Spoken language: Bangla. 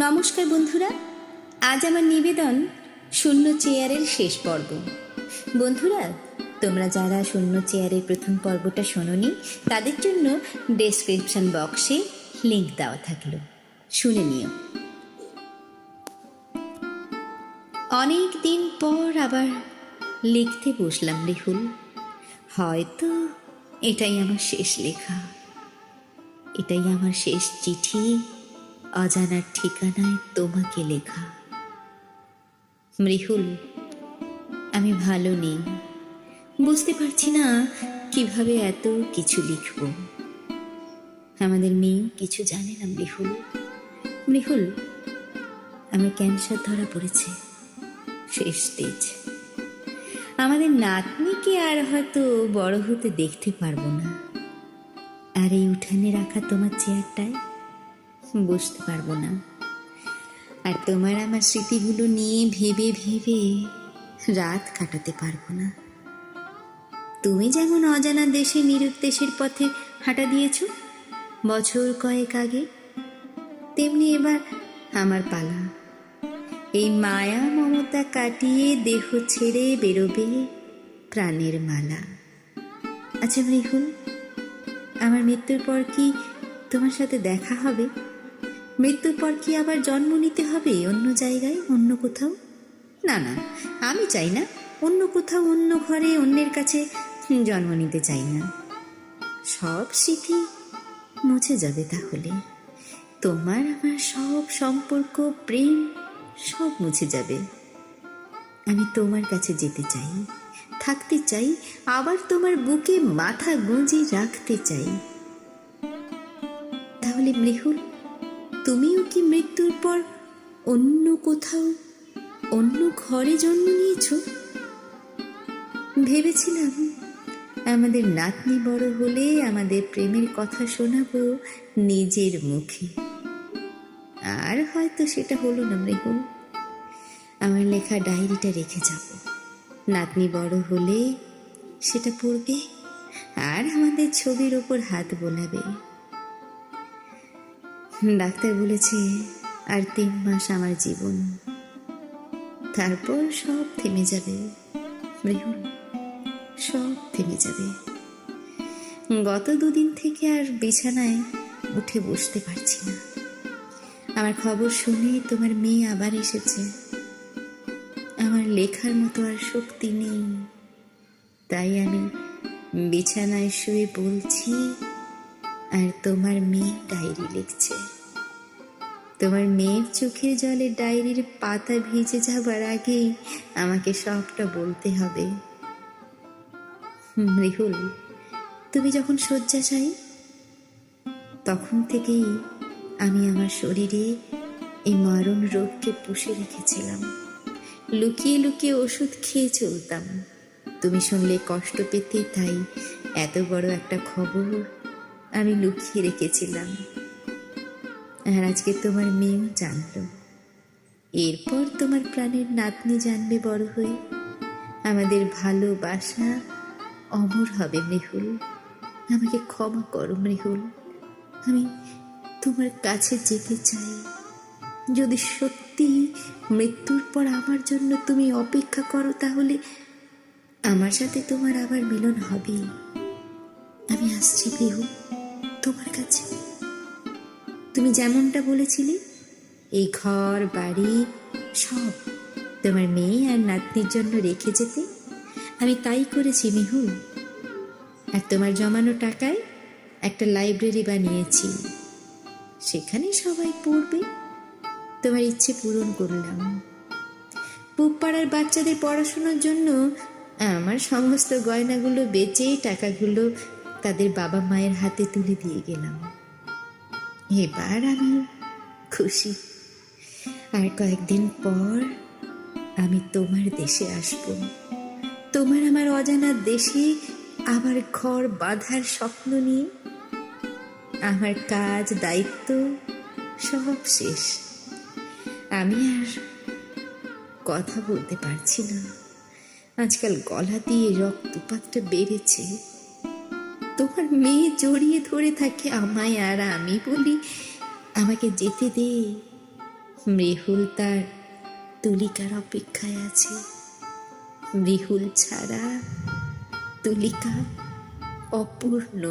নমস্কার বন্ধুরা, আজ আমার নিবেদন শূন্য চেয়ারের শেষ পর্ব। বন্ধুরা, তোমরা যারা শূন্য চেয়ারের প্রথম পর্বটা শোনোনি, তাদের জন্য ডেসক্রিপশন বক্সে লিংক দেওয়া থাকল। শুনে নিও। অনেক দিন পর আবার লিখতে বসলাম রেহুল হয়তো এটাই আমার শেষ লেখা। এটাই আমার শেষ চিঠি। অজানার ঠিকানায় তোমাকে লেখা। মৃহুল, আমি ভালো নেই। বুঝতে পারছি না কীভাবে এত কিছু লিখব। আমাদের মেয়ে কিছু জানে না মৃহুল। মৃহুল আমার ক্যান্সার ধরা পড়েছে। শেষ স্টেজ আমাদের নাতনিকে আর হয়তো বড় হতে দেখতে পারব না। আর এই উঠানে রাখা তোমার চেয়ারটায়? বসতে পারব না। আর তোমার আমার স্মৃতিগুলো নিয়ে ভেবে ভেবে রাত কাটাতে পারব না। তুমি যেমন অজানা দেশে নিরুদ্দেশের পথে হাঁটা দিয়েছ, বছর কয়েক আগে, তেমনি এবার আমার পালা। এই মায়া মমতা কাটিয়ে দেহ ছেড়ে বেরোবে প্রাণের মালা। আচ্ছা মৃহুল, আমার মৃত্যুর পর কি তোমার সাথে দেখা হবে? মৃত্যুর পর কি আবার জন্ম নিতে হবে অন্য জায়গায়, অন্য কোথাও? না না, আমি চাই না অন্য কোথাও, অন্য ঘরে অন্যের কাছে জন্ম নিতে চাই না। সব স্মৃতি মুছে যাবে তাহলে। তোমার আমার সব সম্পর্ক, প্রেম, সব মুছে যাবে। আমি তোমার কাছে যেতে চাই, থাকতে চাই, আবার তোমার বুকে মাথা গুঁজে রাখতে চাই। তাহলে মৃহুল তুমিও কি মৃত্যুর পর অন্য কোথাও, অন্য ঘরে জন্ম নিয়েছ? ভেবেছিলাম আমাদের নাতনি বড় হলে আমাদের প্রেমের কথা শোনাবো নিজের মুখে। আর হয়তো সেটা হলো না মৃহুল আমার লেখা ডায়েরিটা রেখে যাব। নাতনি বড় হলে সেটা পড়বে আর আমাদের ছবির ওপর হাত বোলাবে। ডাক্তার বলেছে আর তিন মাস আমার জীবন। তারপর সব থেমে যাবে। সব থেমে যাবে। গত দুদিন থেকে আর বিছানায় উঠে বসতে পারছি না। আমার খবর শুনে তোমার মেয়ে আবার এসেছে। আমার লেখার মতো আর শক্তি নেই। তাই আমি বিছানায় শুয়ে বলছি আর তোমার মেয়ে ডায়েরি লিখছে। তোমার মেয়ের চোখের জলে ডায়েরির পাতা ভিজে যাবার আগেই আমাকে সবটা বলতে হবে। মৃহুল, তুমি যখন শয্যা চাই তখন থেকেই আমি আমার শরীরে এই মারণ রোগকে পুষে রেখেছিলাম। লুকিয়ে লুকিয়ে ওষুধ খেয়ে চলতাম। তুমি শুনলে কষ্ট পেতে, তাই এত বড় একটা খবর আমি লুকিয়ে রেখেছিলাম। আর আজকে তোমার মেয়েও জানলো। এরপর তোমার প্রাণের নাতনি জানবে বড় হয়ে। আমাদের ভালোবাসা অমর হবে মৃহুল। আমাকে ক্ষমা করো মৃহুল। আমি তোমার কাছে যেতে চাই। যদি সত্যি মৃত্যুর পর আমার জন্য তুমি অপেক্ষা করো তাহলে আমার সাথে তোমার আবার মিলন হবেই। আমি আসছি বিহু তোমার কাছে তুমি যেমনটা বলেছিলে, এই ঘর, বাড়ি, সব তোমার মেয়ে আর নাতনির জন্য রেখে যেতে। আমি তাই করেছি, মিহু। আর তোমার জমানো টাকায় একটা লাইব্রেরি বানিয়েছি। সেখানে সবাই পড়বে। তোমার ইচ্ছে পূরণ করলাম। পুপাড়ার বাচ্চাদের পড়াশোনার জন্য আমার সমস্ত গয়নাগুলো বেচে টাকাগুলো তাদের বাবা মায়ের হাতে তুলে দিয়ে গেলাম। এবার আমি খুশি। আর কয়েকদিন পর আমি তোমার দেশে আসব। তোমার আমার অজানা দেশে আবার ঘর বাঁধার স্বপ্ন নিয়ে আমার কাজ, দায়িত্ব সব শেষ। আমি আর কথা বলতে পারছি না। আজকাল গলা দিয়ে রক্তপাতটা বেড়েছে। তোমার মেয়ে জড়িয়ে ধরে থাকে আমায় আর আমি বলি, আমাকে যেতে দে। মেহুল তার তুলিকার অপেক্ষায় আছে। মেহুল ছাড়া তুলিকা অপূর্ণ।